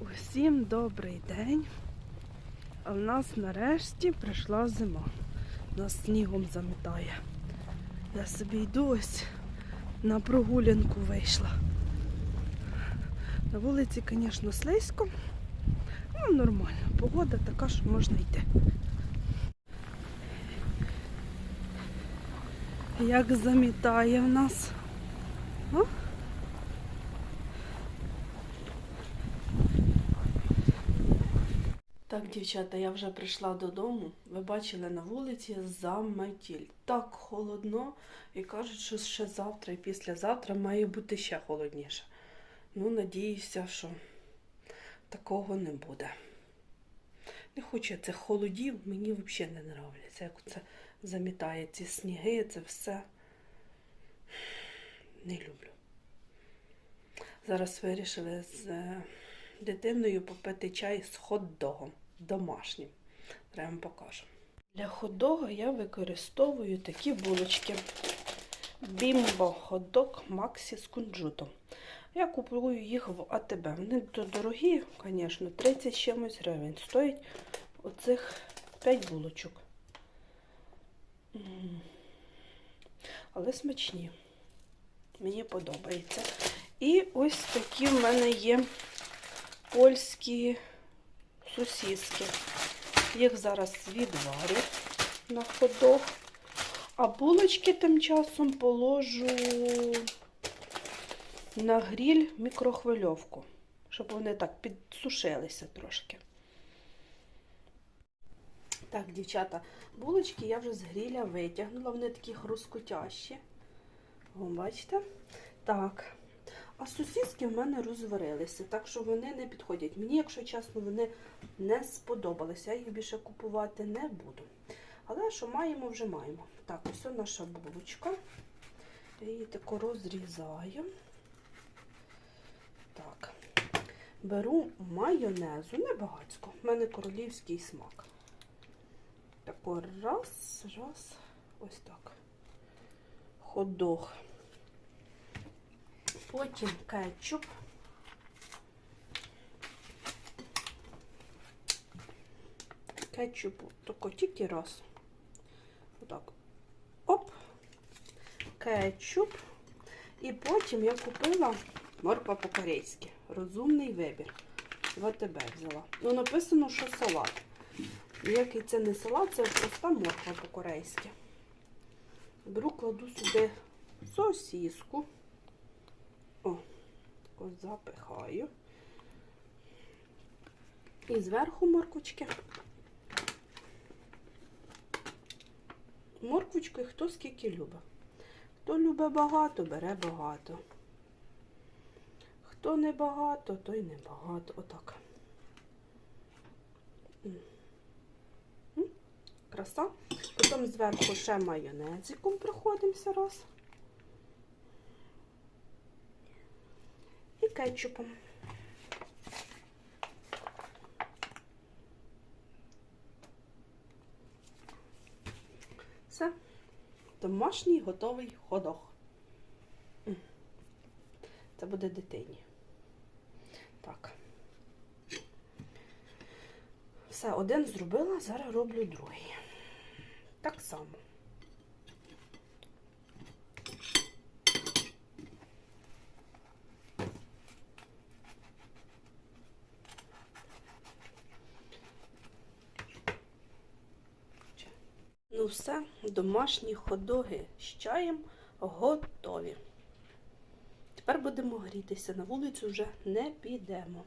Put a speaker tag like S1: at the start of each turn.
S1: Усім добрий день. А в нас нарешті прийшла зима. Нас снігом замітає. Я собі йду ось на прогулянку вийшла. На вулиці, звісно, слизько. Ну, нормально. Погода така, що можна йти. Як замітає в нас. О? Так, дівчата, я вже прийшла додому. Ви бачили на вулиці заметіль. Так холодно і кажуть, що ще завтра і післязавтра має бути ще холодніше. Ну, надіюся, що такого не буде. Не хочу я цих холодів, мені взагалі не подобається, як це замітає ці сніги, це все. Не люблю. Зараз вирішили з е, дитиною попити чай з хот-догом домашнім. Треба вам покажу. Для хот-дога я використовую такі булочки. Бімбо хот-дог Максі з кунжутом. Я купую їх в АТБ. Вони дорогі, звісно, 30 чимось гривень. Стоїть оцих 5 булочок. Але смачні. Мені подобається. І ось такі в мене є польські сосиски. Їх зараз відварю на ходок. А булочки тим часом положу на гріль мікрохвильовку, щоб вони так підсушилися трошки. Так, дівчата, булочки я вже з гріля витягнула, вони такі хрускотящі. Бачите? Так. А сосиски в мене розварилися, так що вони не підходять. Мені, якщо чесно, вони не сподобалися. Я їх більше купувати не буду. Але що маємо, вже маємо. Так, ось наша булочка. Я її тако розрізаю. Так. Беру майонезу, небагацько. У мене королівський смак. Тако раз, раз, ось так. Хот-дог. Потім кетчуп. Кетчупу тако тільки раз. Отак. Оп. Кетчуп. І потім я купила морква по-корейськи. Розумний вибір. В АТБ взяла. Ну, написано, що салат. Ніякий це не салат, це проста морква по-корейськи. Беру, кладу сюди сосиску. О, тако запихаю. І зверху морквочки. Морквочки хто скільки любить. Хто любить багато, бере багато. Хто не багато, той не багато. Отак. Краса. Потім зверху ще майонезиком проходимося раз. Кетчупом. Все. Домашній готовий ходох. Це буде дитині. Так. Все, один зробила, зараз роблю другий. Так само. Ну все, домашні ходоги з чаєм готові. Тепер будемо грітися. На вулицю вже не підемо.